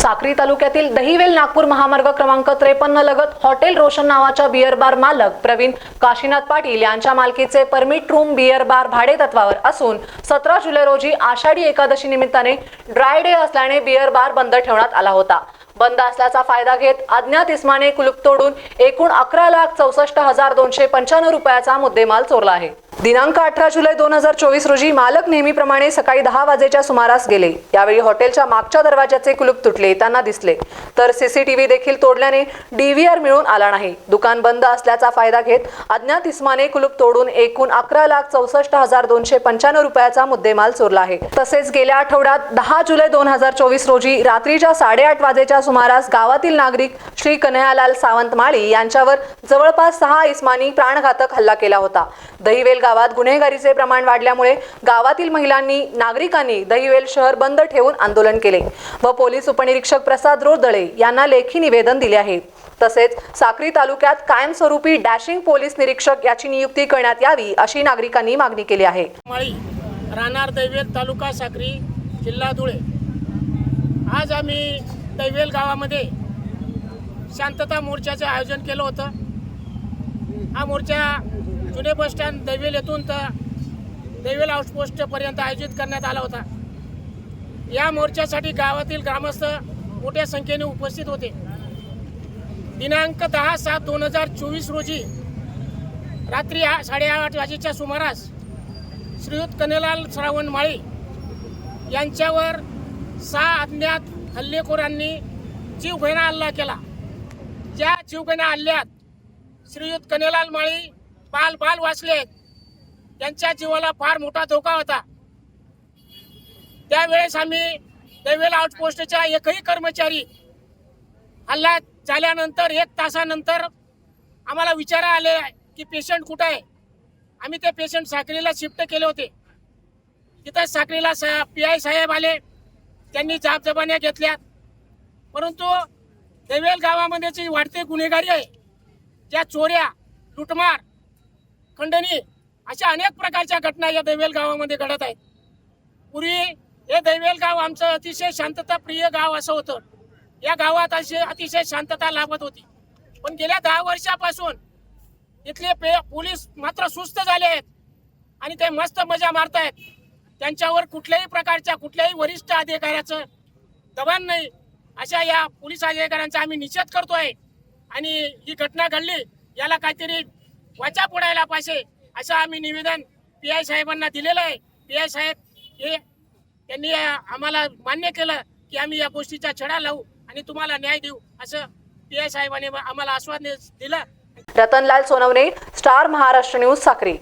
साक्री तालुक्यातील दहिवेल नागपूर महामार्ग क्रमांक त्रेपन्न लगत हॉटेल रोशन नावाच्या बिअर बार मालक प्रवीण काशीनाथ पाटील यांच्या मालकीचे परमिट रूम बिअर बार भाडे तत्वावर असून सतरा जुलै रोजी आषाढी एकादशी निमित्ताने ड्राय डे असल्याने बिअर बार बंद ठेवण्यात आला होता. बंद असल्याचा फायदा घेत अज्ञात इस्माने कुलूप तोडून एकूण अकरा लाख चौसष्ट हजार दोनशे पंच्याण्णव रुपयाचा मुद्देमाल चोरला आहे. दिनांक अठरा जुलै दोन हजार चोवीस रोजी मालक नेहमीप्रमाणे सकाळी दहा वाजेच्या सुमारास गेले. यावेळी हॉटेलच्या मागच्या दरवाजाचे कुलूप तुटले त्यांना दिसले. तर सीसीटीव्ही देखील तोडल्याने डीव्हीआर मिळून आला नाही. दुकान बंद असल्याचा फायदा घेत अज्ञात इस्माने कुलूप तोडून एकूण अकरा लाख चौसष्ट हजार दोनशे पंच्याण्णव रुपयाचा मुद्देमाल चोरला आहे. तसेच गेल्या आठवड्यात दहा जुलै दोन हजार चोवीस रोजी रात्रीच्या साडेआठ वाजेच्या सुमारास गावातील नागरिक श्री कन्हैयालाल सावंत माळी यांच्यावर जवळपास सहा इस्मानी प्राणघातक हल्ला केला होता. दहिवेल गावात गुन्हेगारीचे प्रमाण वाढल्यामुळे गावातील महिलांनी नागरिकांनी दहिवेल शहर बंद ठेवून आंदोलन केले व पोलीस उपनिरीक्षक प्रसाद रोदळे यांना लेखी निवेदन दिले आहे. तसेच साक्री तालुक्यात कायमस्वरूपी डॅशिंग पोलीस निरीक्षक याची नियुक्ती करण्यात यावी अशी नागरिकांनी मागणी केली आहे. राहणार दैवेल तालुका साक्री जिल्हा धुळे. आज आम्ही दैवेल गावामध्ये शांतता मोर्चाचं आयोजन केलं होतं. हा मोर्चा जुने बस स्टँड दैवेल येथून तर दैवेल आउटपोस्टपर्यंत आयोजित करण्यात आला होता. या मोर्चासाठी गावातील ग्रामस्थ मोठ्या संख्येने उपस्थित होते. दिनांक दहा सात दोन हजार चोवीस रोजी रात्री आ- साडेआठ वाजेच्या सुमारास श्रीयुत कन्हेलाल श्रावण माळी यांच्यावर सहा अज्ञात हल्लेखोरांनी जीवघेणा हल्ला केला. ज्या जीवघेणा हल्ल्यात श्रीयुत कन्हेलाल माळी बाल बाल वाचले. त्यांच्या जीवाला फार मोठा धोका होता. त्यावेळेस आम्ही देवेल आउटपोस्टच्या एकही कर्मचारी हल्ला झाल्यानंतर एक तासानंतर आम्हाला विचारा आले की पेशंट कुठं आहे? आम्ही ते पेशंट साखरीला शिफ्ट केले होते. तिथं साखरीला सा पी आय साहेब आले. त्यांनी जाबजबान्या घेतल्या परंतु देवेल गावामध्ये जी वाढते गुन्हेगारी आहे ज्या चोऱ्या लुटमार खंडणी अशा अनेक प्रकारच्या घटना या दैवेल गावामध्ये घडत आहेत. पूर्वी हे दैवेल गाव आमचं अतिशय शांतताप्रिय गाव असं होतं. या गावात अशी अतिशय शांतता लाभत होती. पण गेल्या दहा वर्षापासून इथले पे पोलीस मात्र सुस्त झाले आहेत आणि ते मस्त मजा मारतायत. त्यांच्यावर कुठल्याही प्रकारच्या कुठल्याही वरिष्ठ अधिकाऱ्याचं दबाण नाही. अशा या पोलीस अधिकाऱ्यांचा आम्ही निषेध करतोय. आणि ही घटना घडली याला काहीतरी वाचा पुढायला पाहिजे असं आम्ही निवेदन पी आय साहेबांना दिलेलं आहे. पी आय साहेब हे त्यांनी आम्हाला मान्य केलं की आम्ही या गोष्टीचा छडा लावू आणि तुम्हाला न्याय देऊ असं पी आय साहेबांनी आम्हाला आश्वासन दिलं. Ratanlal Sonawane star Maharashtra news Sakri.